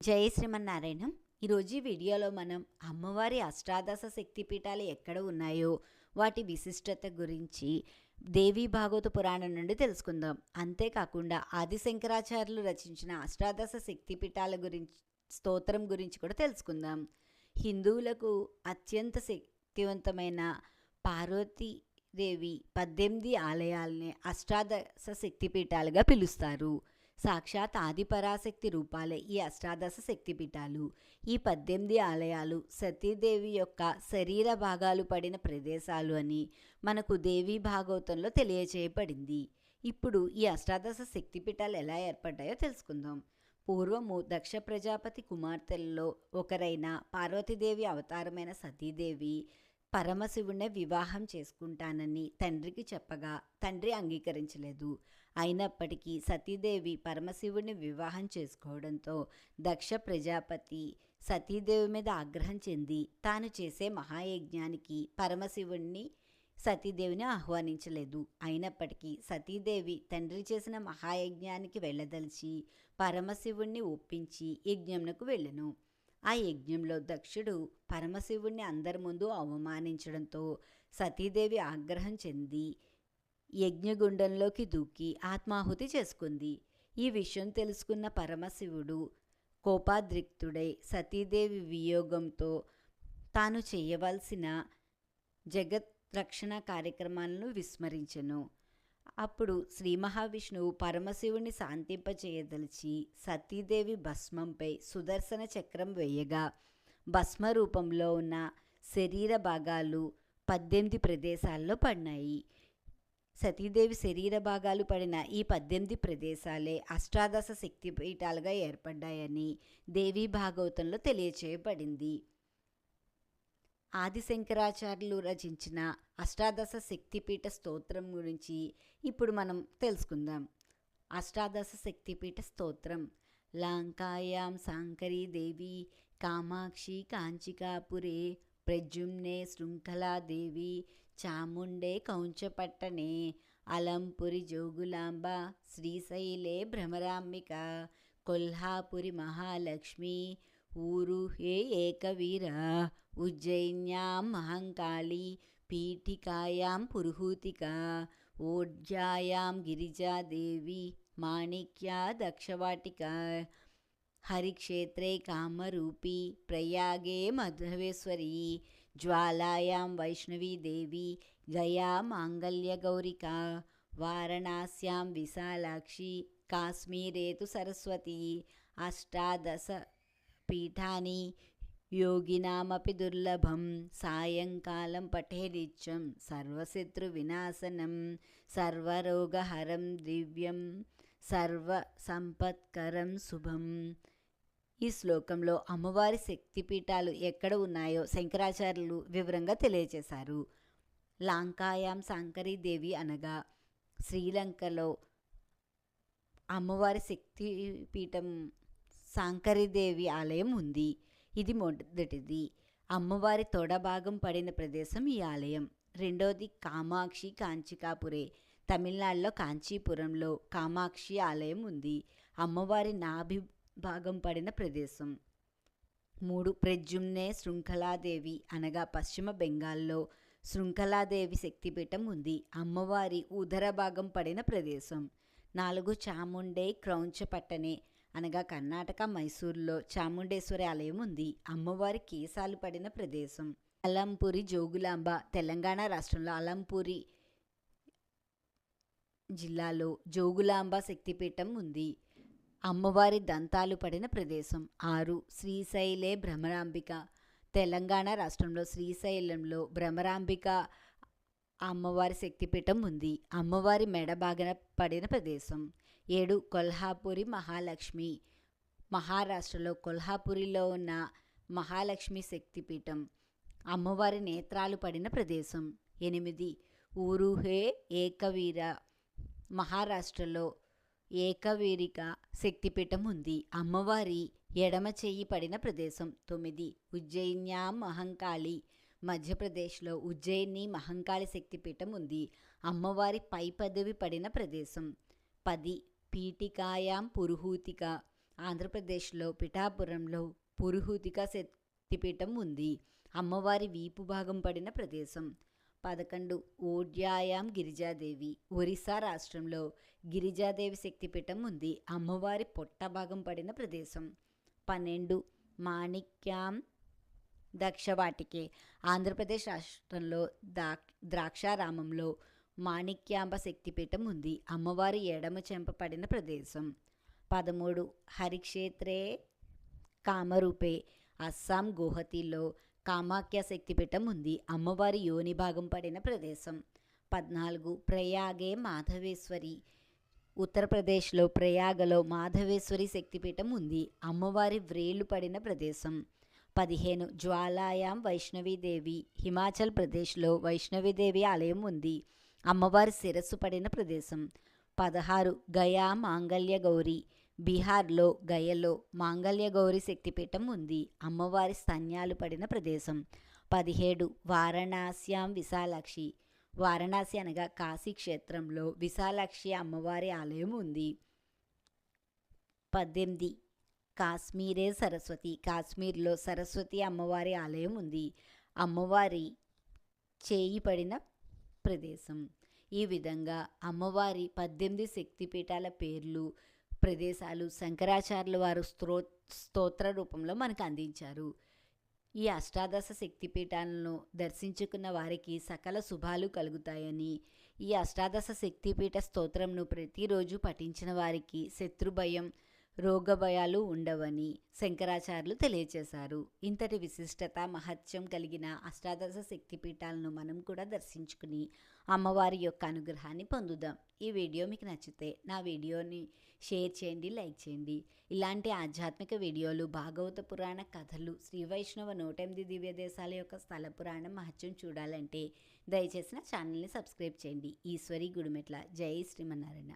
జయ శ్రీమన్నారాయణం. ఈరోజు ఈ వీడియోలో మనం అమ్మవారి అష్టాదశ శక్తిపీఠాలు ఎక్కడ ఉన్నాయో వాటి విశిష్టత గురించి దేవీ భాగవత పురాణం నుండి తెలుసుకుందాం. అంతేకాకుండా ఆదిశంకరాచార్యులు రచించిన అష్టాదశ శక్తిపీఠాల గురించి స్తోత్రం గురించి కూడా తెలుసుకుందాం. హిందువులకు అత్యంత శక్తివంతమైన పార్వతీదేవి పద్దెనిమిది ఆలయాల్ని అష్టాదశ శక్తిపీఠాలుగా పిలుస్తారు. సాక్షాత్ ఆదిపరాశక్తి రూపాలే ఈ అష్టాదశ శక్తిపీఠాలు ఈ పద్దెనిమిది ఆలయాలు సతీదేవి యొక్క శరీర భాగాలు పడిన ప్రదేశాలు అని మనకు దేవీ భాగవతంలో తెలియచేయబడింది. ఇప్పుడు ఈ అష్టాదశ శక్తిపీఠాలు ఎలా ఏర్పడ్డాయో తెలుసుకుందాం. పూర్వము దక్ష ప్రజాపతి కుమార్తెలలో ఒకరైన పార్వతీదేవి అవతారమైన సతీదేవి పరమశివుణ్ణి వివాహం చేసుకుంటానని తండ్రికి చెప్పగా తండ్రి అంగీకరించలేదు. అయినప్పటికీ సతీదేవి పరమశివుణ్ణి వివాహం చేసుకోవడంతో దక్ష ప్రజాపతి సతీదేవి మీద ఆగ్రహం చెంది తాను చేసే మహాయజ్ఞానికి పరమశివుణ్ణి సతీదేవిని ఆహ్వానించలేదు. అయినప్పటికీ సతీదేవి తండ్రి చేసిన మహాయజ్ఞానికి వెళ్ళదలిచి పరమశివుణ్ణి ఒప్పించి యజ్ఞంనకు వెళ్ళను. ఆ యజ్ఞంలో దక్షుడు పరమశివుణ్ణి అందరి ముందు అవమానించడంతో సతీదేవి ఆగ్రహం చెంది యజ్ఞగుండంలోకి దూకి ఆత్మాహుతి చేసుకుంది. ఈ విషయం తెలుసుకున్న పరమశివుడు కోపాద్రిక్తుడై సతీదేవి వియోగంతో తాను చేయవలసిన జగత్ రక్షణ కార్యక్రమాలను విస్మరించెను. అప్పుడు శ్రీ మహావిష్ణువు పరమశివుని శాంతింపచేయదలిచి సతీదేవి భస్మంపై సుదర్శన చక్రం వేయగా భస్మ రూపంలో ఉన్న శరీర భాగాలు పద్దెనిమిది ప్రదేశాల్లో పడినాయి. సతీదేవి శరీర భాగాలు పడిన ఈ పద్దెనిమిది ప్రదేశాలే అష్టాదశ శక్తిపీఠాలుగా ఏర్పడ్డాయని దేవీ భాగవతంలో తెలియచేయబడింది. ఆదిశంకరాచార్యులు రచించిన అష్టాదశ శక్తిపీఠ స్తోత్రం గురించి ఇప్పుడు మనం తెలుసుకుందాం. అష్టాదశ శక్తిపీఠ స్తోత్రం. లాంకాయాం సాంకరీ దేవి కామాక్షి కాంచికాపురే ప్రజుమ్నే శృంఖలాదేవి చాముండే కౌంచపట్టణే అలంపురి జోగులాంబ శ్రీశైలే భ్రమరాంబిక కొల్హాపురి మహాలక్ష్మి ఊరు హే ఏకవీర ఉజ్జయిన్యాం మహంకాళి పీఠికాయాం పురుహూతిక ఓడ్యాయాం గిరిజాదేవి మాణిక్యా దక్షవాటిక. హరిక్షేత్రే కామరూపీ ప్రయాగే మధవేశ్వరీ జ్వాలాయాం వైష్ణవీదేవి గయా మాంగళ్యగౌరిక వారణాస్యాం విశాలాక్షి కాశ్మీరేతు సరస్వతి అష్టాదశ పీఠాని యోగినామపి దుర్లభం సాయంకాలం పఠేరిత్యం సర్వశత్రు వినాశనం సర్వరోగహరం దివ్యం సర్వ సంపత్కరం శుభం ఈ శ్లోకంలో అమ్మవారి శక్తిపీఠాలు ఎక్కడ ఉన్నాయో శంకరాచార్యులు వివరంగా తెలియజేశారు లాంకాయాం దేవి అనగా శ్రీలంకలో అమ్మవారి శక్తిపీఠం శాంకరీదేవి ఆలయం ఉంది. ఇది మొదటిది. అమ్మవారి తొడ భాగం పడిన ప్రదేశం ఈ ఆలయం. రెండవది కామాక్షి కాంచికాపురే. తమిళనాడులో కాంచీపురంలో కామాక్షి ఆలయం ఉంది. అమ్మవారి నాభి భాగం పడిన ప్రదేశం. మూడు ప్రజుమ్నే శృంఖలాదేవి అనగా పశ్చిమ బెంగాల్లో శృంఖలాదేవి శక్తిపీఠం ఉంది. అమ్మవారి ఉదర భాగం పడిన ప్రదేశం. నాలుగు చాముండే క్రౌంచపట్టణే అనగా కర్ణాటక మైసూరులో చాముండేశ్వరి ఆలయం ఉంది. అమ్మవారి కేశాలు పడిన ప్రదేశం. అలంపూరి జోగులాంబ తెలంగాణ రాష్ట్రంలో అలంపూరి జిల్లాలో జోగులాంబ శక్తిపీఠం ఉంది. అమ్మవారి దంతాలు పడిన ప్రదేశం. ఆరు శ్రీశైలే భ్రమరాంబిక. తెలంగాణ రాష్ట్రంలో శ్రీశైలంలో భ్రమరాంబిక అమ్మవారి శక్తిపీఠం ఉంది. అమ్మవారి మెడ బాగన పడిన ప్రదేశం. ఏడు కొల్హాపురి మహాలక్ష్మి. మహారాష్ట్రలో కొల్హాపురిలో ఉన్న మహాలక్ష్మి శక్తిపీఠం అమ్మవారి నేత్రాలు పడిన ప్రదేశం. ఎనిమిది ఊరుహే ఏకవీర. మహారాష్ట్రలో ఏకవీరిక శక్తిపీఠం ఉంది. అమ్మవారి ఎడమ చెయ్యి పడిన ప్రదేశం. తొమ్మిది ఉజ్జయిన్యాం మహంకాళి. మధ్యప్రదేశ్లో ఉజ్జయిని మహంకాళి శక్తిపీఠం ఉంది. అమ్మవారి పై పదవి పడిన ప్రదేశం. పది పీఠికాయాం పురుహూతిక. ఆంధ్రప్రదేశ్లో పిఠాపురంలో పురుహూతిక శక్తిపీఠం ఉంది. అమ్మవారి వీపు భాగం పడిన ప్రదేశం. పదకొండు ఓడ్యాయాం గిరిజాదేవి. ఒరిస్సా రాష్ట్రంలో గిరిజాదేవి శక్తిపీఠం ఉంది. అమ్మవారి పొట్ట భాగం పడిన ప్రదేశం. పన్నెండు మాణిక్యాం దక్షవాటికే. ఆంధ్రప్రదేశ్ రాష్ట్రంలో దా ద్రాక్షారామంలో మాణిక్యాంబ శక్తిపీఠం ఉంది. అమ్మవారి ఎడమ చెంపబడిన ప్రదేశం. పదమూడు. హరిక్షేత్రే కామరూపే. అస్సాం గుహతిలో కామాఖ్య శక్తిపీఠం ఉంది. అమ్మవారి యోని భాగం పడిన ప్రదేశం. పద్నాలుగు. ప్రయాగే మాధవేశ్వరి. ఉత్తరప్రదేశ్లో ప్రయాగలో మాధవేశ్వరి శక్తిపీఠం ఉంది. అమ్మవారి వ్రేళ్ళు పడిన ప్రదేశం. పదిహేను. జ్వాలాయాం వైష్ణవీదేవి. హిమాచల్ ప్రదేశ్లో వైష్ణవీదేవి ఆలయం ఉంది. అమ్మవారి శిరస్సు పడిన ప్రదేశం. పదహారు గయా మాంగళ్య గౌరి. బీహార్లో గయలో మాంగళ్య గౌరి శక్తిపీఠం ఉంది. అమ్మవారి స్తన్యాలు పడిన ప్రదేశం. పదిహేడు వారణాస్యాం విశాలాక్షి. వారణాసి అనగా కాశీ క్షేత్రంలో విశాలాక్షి అమ్మవారి ఆలయం ఉంది. పద్దెనిమిది కాశ్మీరే సరస్వతి. కాశ్మీర్లో సరస్వతి అమ్మవారి ఆలయం ఉంది. అమ్మవారి చేయి పడిన ప్రదేశం. ఈ విధంగా అమ్మవారి పద్దెనిమిది శక్తిపీఠాల పేర్లు ప్రదేశాలు శంకరాచార్యుల వారు స్త్రో స్తోత్ర రూపంలో మనకు అందించారు. ఈ అష్టాదశ శక్తిపీఠాలను దర్శించుకున్న వారికి సకల శుభాలు కలుగుతాయని ఈ అష్టాదశ శక్తిపీఠ స్తోత్రంను ప్రతిరోజు పఠించిన వారికి శత్రుభయం రోగభయాలు ఉండవని శంకరాచార్యులు తెలియచేశారు. ఇంతటి విశిష్టత మహత్యం కలిగిన అష్టాదశ శక్తిపీఠాలను మనం కూడా దర్శించుకుని అమ్మవారి యొక్క అనుగ్రహాన్ని పొందుదాం. ఈ వీడియో మీకు నచ్చితే నా వీడియోని షేర్ చేయండి లైక్ చేయండి. ఇలాంటి ఆధ్యాత్మిక వీడియోలు భాగవత పురాణ కథలు శ్రీ వైష్ణవ నూట ఎనిమిది దివ్య దేశాల యొక్క స్థల పురాణం మహత్యం చూడాలంటే దయచేసి నా ఛానల్ని సబ్స్క్రైబ్ చేయండి. ఈశ్వరి గుడిమెట్ల. జై శ్రీమన్నారాయణ.